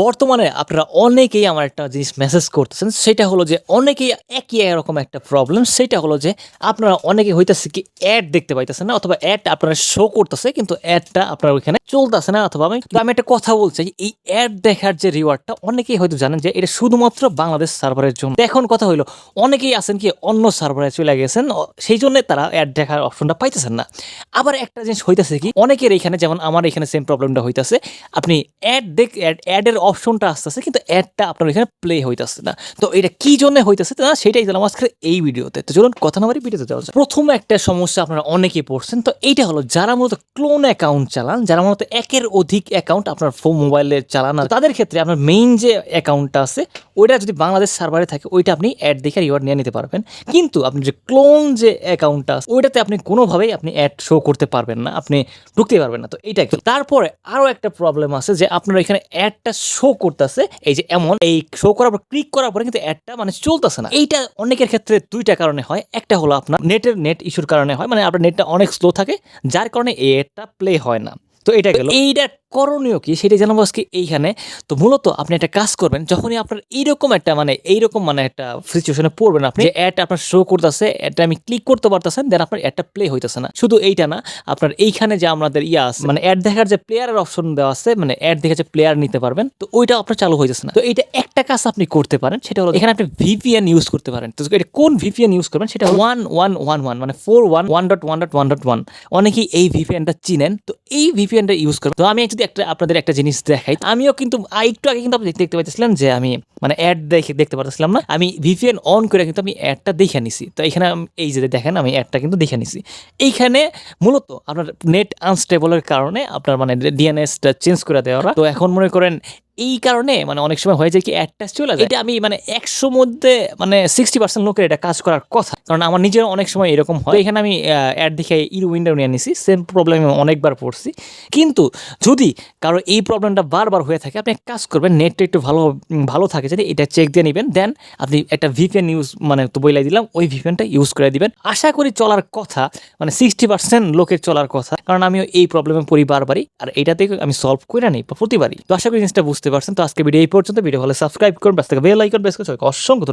বর্তমানে আপনারা অনেকেই আমার একটা জিনিস মেসেজ করতেছেন, সেটা হলো যে অনেকেই একই এরকম একটা প্রবলেম সেটা হলো যে আপনারা অনেকে হইতেছে কি অ্যাড দেখতে পাইতেছেন না, অথবা অ্যাড আপনারা শো করতেছে, কিন্তু অ্যাডটা আপনার ওইখানে চলতেছে না, অথবা আমি আমি একটা কথা বলছি, এই অ্যাড দেখার যে রিওয়ার্ডটা অনেকেই হয়তো জানেন যে এটা শুধুমাত্র বাংলাদেশ সার্ভারের জন্য। এখন কথা হইল, অনেকেই আছেন কি অন্য সার্ভারে চলে গেছেন সেই জন্য তারা অ্যাড দেখার অপশনটা পাইতেছেন না। আবার একটা জিনিস হইতেছে কি, অনেকের এখানে, যেমন আমার এখানে সেম প্রবলেমটা হইতেছে, আপনি অ্যাড দেখ অ্যাডের অপশনটা আসতেছে, কিন্তু অ্যাডটা আপনার এখানে প্লে হইতেছে না। তো এটা কি জন্য হইতেছে না, সেটাই দিলাম আজকে এই ভিডিওতে। তো চলুন কথা না ভিডিওতে যাওয়া যাক। প্রথম একটা সমস্যা আপনারা অনেকেই পড়ছেন, তো এইটা হলো যারা মূলত ক্লোন অ্যাকাউন্ট চালান, যারা মূলত একের অধিক অ্যাকাউন্ট আপনার ফোন মোবাইলে চালান, আর তাদের ক্ষেত্রে আপনার মেইন যে অ্যাকাউন্টটা আছে, ওইটা যদি বাংলাদেশ সার্ভারে থাকে, ওইটা আপনি অ্যাড দেখে রিওয়ার্ড নিয়ে নিতে পারবেন। কিন্তু আপনি যে ক্লোন যে অ্যাকাউন্টটা আছে, ওইটাতে আপনি কোনোভাবেই আপনি অ্যাড শো করতে পারবেন না, আপনি ঢুকতে পারবেন না, তো এইটা তারপরে আরও একটা প্রবলেম আছে যে আপনার এখানে অ্যাডটা শো করতেছে এই যে এমন এই শো করার পর ক্লিক করার পরে কিন্তু অ্যাডটা মানে চলতেছে না। এইটা অনেকের ক্ষেত্রে দুইটা কারণে হয়। একটা হলো আপনার নেটের নেট ইস্যুর কারণে হয় মানে আপনার নেটটা অনেক স্লো থাকে যার কারণে এই অ্যাডটা প্লে হয় না। তো এটা গেল। এইটা করণীয় কি সেটা জানাব আজকে এইখানে। তো মূলত আপনি একটা কাজ করবেন যখনই আপনার এইরকম একটা মানে এইরকম মানে একটা সিচুয়েশনে পড়বেন আপনি অ্যাড আপনার শো করতেছে এটা আমি ক্লিক করতে পারতেছেন দেন আপনার অ্যাডটা প্লে হইতেছে না। শুধু এইটা না আপনার এইখানে যে আমাদের ইয়া আছে মানে অ্যাড দেখার যে প্লেয়ারের অপশন দেওয়া আছে মানে অ্যাড দেখে যে প্লেয়ার নিতে পারবেন তো ওইটা আপনার চালু হইতেছে না। তো এইটা একটা কাজ আপনি করতে পারেন সেটা হলো এখানে আপনি ভিপিএন ইউজ করতে পারেন। তো এটা কোন ভিপিএন ইউজ করবেন সেটা ওয়ান ওয়ান ওয়ান ওয়ান মানে four one one dot one dot one dot one অনেকেই এই ভিপিএনটা চিনেন তো এই ভিপিএনটা ইউজ করবেন তো আমি যদি একটা, আপনাদের একটা জিনিস দেখাই। আমিও কিন্তু একটু আগে কিন্তু আপনি দেখতে পাচ্ছিলেন যে আমি মানে অ্যাড দেখে, দেখতে পারতেছিলাম না। আমি ভিপিএন অন করে কিন্তু আমি অ্যাডটা দেখে নিছি। তো এখানে এই যে দেখেন, আমি অ্যাডটা কিন্তু দেখে নিছি। এইখানে মূলত আপনার নেট আনস্টেবলের কারণে আপনার মানে ডিএনএসটা চেঞ্জ করে দেওয়া তো এখন মনে করেন এই কারণে মানে অনেক সময় হয়ে যায় কি অ্যাডটা চলে যায়। এটা আমি মানে একশো মধ্যে মানে সিক্সটি পার্সেন্ট লোকের এটা কাজ করার কথা। কারণ আমার নিজের অনেক সময় এরকম হয়। এখানে আমি অ্যাড দেখে ইর উইন্ডো নিয়ে নিছি। সেম প্রবলেম অনেকবার পড়ছি। কিন্তু যদি কারও এই প্রবলেমটা বারবার হয়ে থাকে, আপনি এক কাজ করবেন নেটটা একটু ভালো ভালো থাকে, যদি এটা চেক দিয়ে নেবেন দেন আপনি একটা ভিপিএন ইউজ মানে তো বইলাই দিলাম, ওই ভিপিএনটা ইউজ করে দিবেন। আশা করি চলার কথা মানে সিক্সটি পার্সেন্ট লোকের চলার কথা, কারণ আমিও এই প্রবলেমে পড়ি বারবারই, আর এটাতে আমি সলভ করে নিই প্রতিবারই। তো আশা করি জিনিসটা বুঝতে পারছেন। তো আজকে ভিডিও এই পর্যন্ত। ভিডিও হলে সাবস্ক্রাইব করুন ব্যস্ত বেল আইকন বেশ করে অসংখ্য